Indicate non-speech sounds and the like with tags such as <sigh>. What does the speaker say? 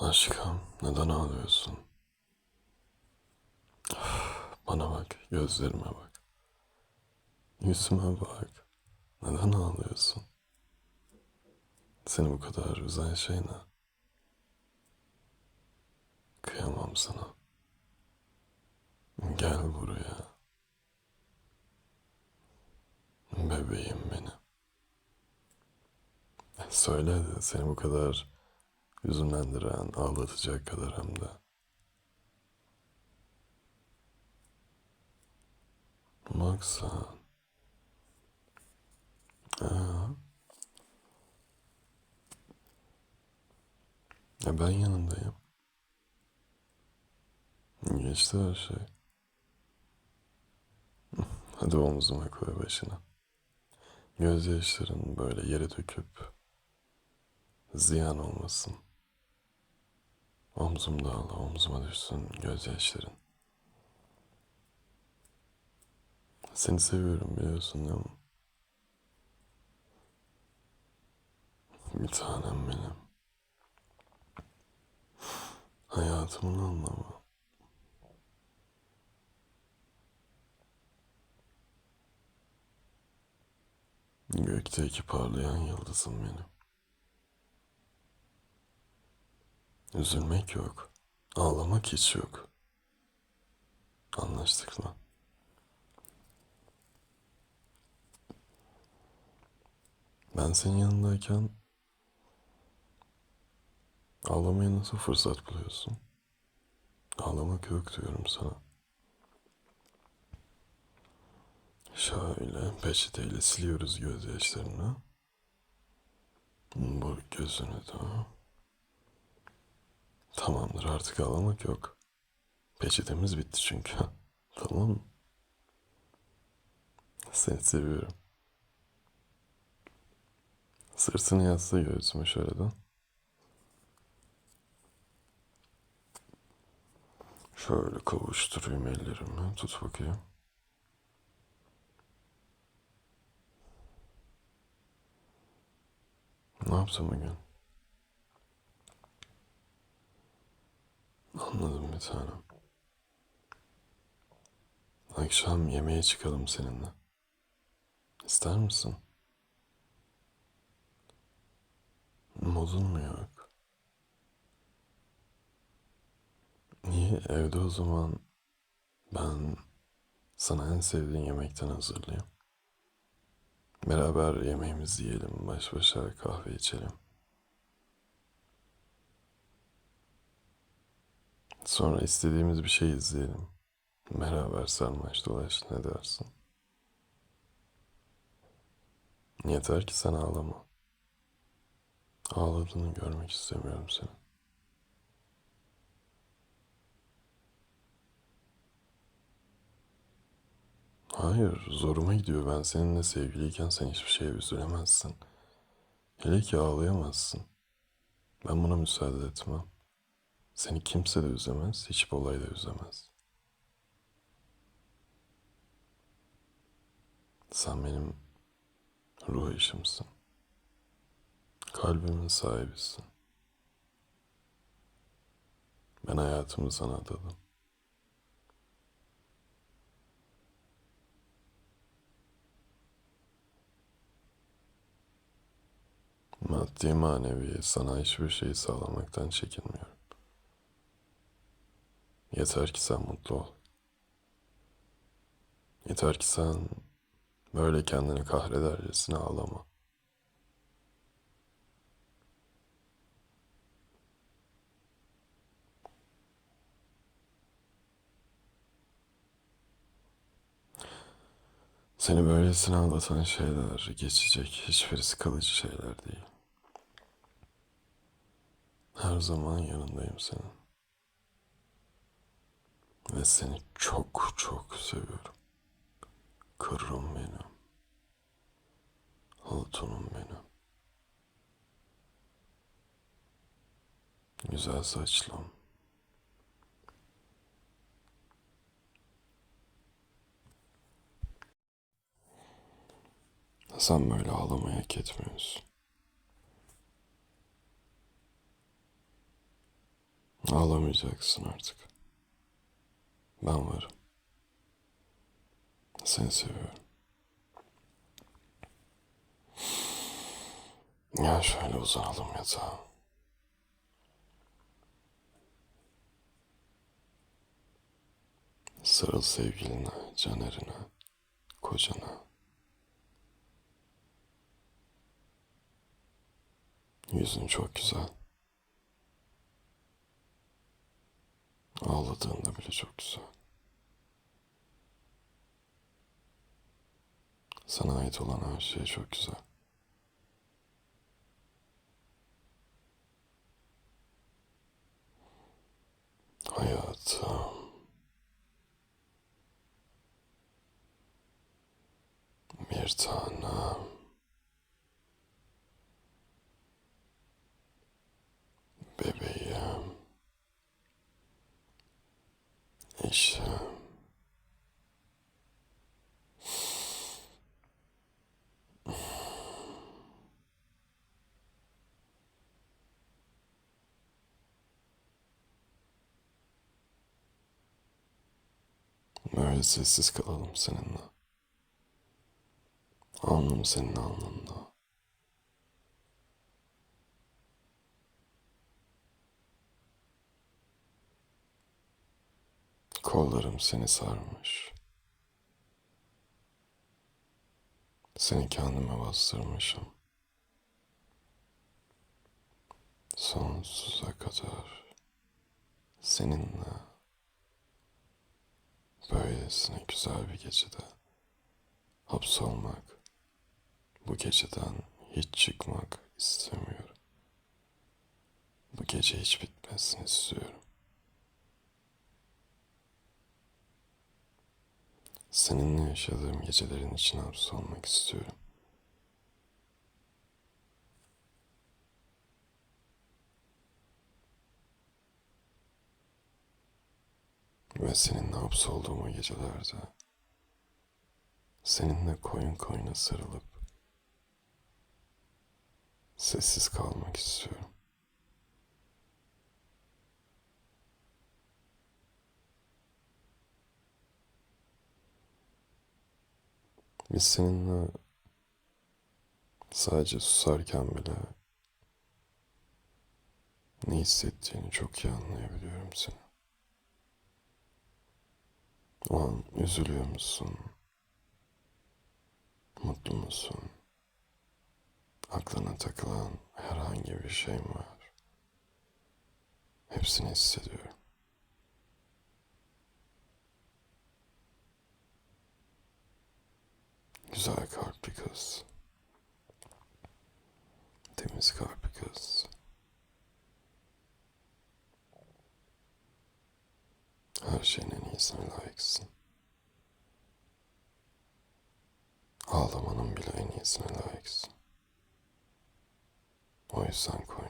Aşkım neden ağlıyorsun? <sighs> Bana bak, gözlerime bak. Yüzüme bak. Neden ağlıyorsun? Seni bu kadar üzen şey ne? Kıyamam sana. Gel buraya. Bebeğim benim. Söyle seni bu kadar üzümlendiren, ağlatacak kadar hem de. Bak sen. Aa. Ya ben yanındayım. Geçti her şey. <laughs> Hadi omzuma koy başına. Gözyaşların böyle yere döküp ziyan olmasın. Omzumda al, omzuma düşsün gözyaşların. Seni seviyorum biliyorsun değil mi? Bir tanem benim. Hayatımın anlamı. Gökteki parlayan yıldızım benim. Üzülmek yok. Ağlamak hiç yok. Anlaştık mı? Ben senin yanındayken ağlamaya nasıl fırsat buluyorsun? Ağlamak yok diyorum sana. Şöyle peçeteyle siliyoruz gözyaşlarını. Bu gözünü de. Tamamdır artık ağlamak yok. Peçetemiz bitti çünkü. <laughs> tamam? Seni seviyorum. Sırtını yasla göğsüme şöyle de. Şöyle kavuşturayım ellerimi. Tut bakayım. Ne yaptın bugün? Anladım bir tanem. Akşam yemeğe çıkalım seninle. İster misin? Modun mu yok? Niye evde o zaman ben sana en sevdiğin yemekten hazırlayayım. Beraber yemeğimizi yiyelim, baş başa kahve içelim. Sonra istediğimiz bir şey izleyelim. Beraber sarmaş dolaş ne dersin? Yeter ki sen ağlama. Ağladığını görmek istemiyorum seni. Hayır, zoruma gidiyor. Ben seninle sevgiliyken sen hiçbir şeye üzülemezsin. Hele ki ağlayamazsın. Ben buna müsaade etmem. Seni kimse de üzemez, hiçbir olay da üzemez. Sen benim ruh eşimsin. Kalbimin sahibisin. Ben hayatımı sana adadım. Maddi manevi sana hiçbir şey sağlamaktan çekinmiyorum. Yeter ki sen mutlu ol. Yeter ki sen böyle kendini kahredercesine ağlama. Seni böylesine ağlatan şeyler geçecek, hiçbirisi kalıcı şeyler değil. Her zaman yanındayım senin. Ve seni çok çok seviyorum. Kırım benim. Hatunum benim. Güzel saçlım. Sen böyle ağlamayı hak etmiyorsun. Ağlamayacaksın artık. Ben varım. Seni seviyorum. Gel şöyle uzanalım yatağa. Sarıl sevgiline, canerine, kocana. Yüzün çok güzel. Ağladığında bile çok güzel. Sana ait olan her şey çok güzel. Hayatım. Bir tanem. Bebeğim. Eşim. Böyle sessiz kalalım seninle. Alnım senin alnında. Kollarım seni sarmış. Seni kendime bastırmışım. Sonsuza kadar seninle böylesine güzel bir gecede hapsolmak, bu geceden hiç çıkmak istemiyorum. Bu gece hiç bitmesini istiyorum. Seninle yaşadığım gecelerin içine hapsolmak istiyorum. Ve seninle hapsolduğum o gecelerde seninle koyun koyuna sarılıp sessiz kalmak istiyorum. Biz seninle sadece susarken bile ne hissettiğini çok iyi anlayabiliyorum seni. O an üzülüyor musun? Mutlu musun? Aklına takılan herhangi bir şey mi var? Hepsini hissediyorum. Güzel kalpli kız. Temiz kalpli kız. Her şeyin en iyisine layıksın. Ağlamanın bile en iyisine layıksın. O yüzden koyna.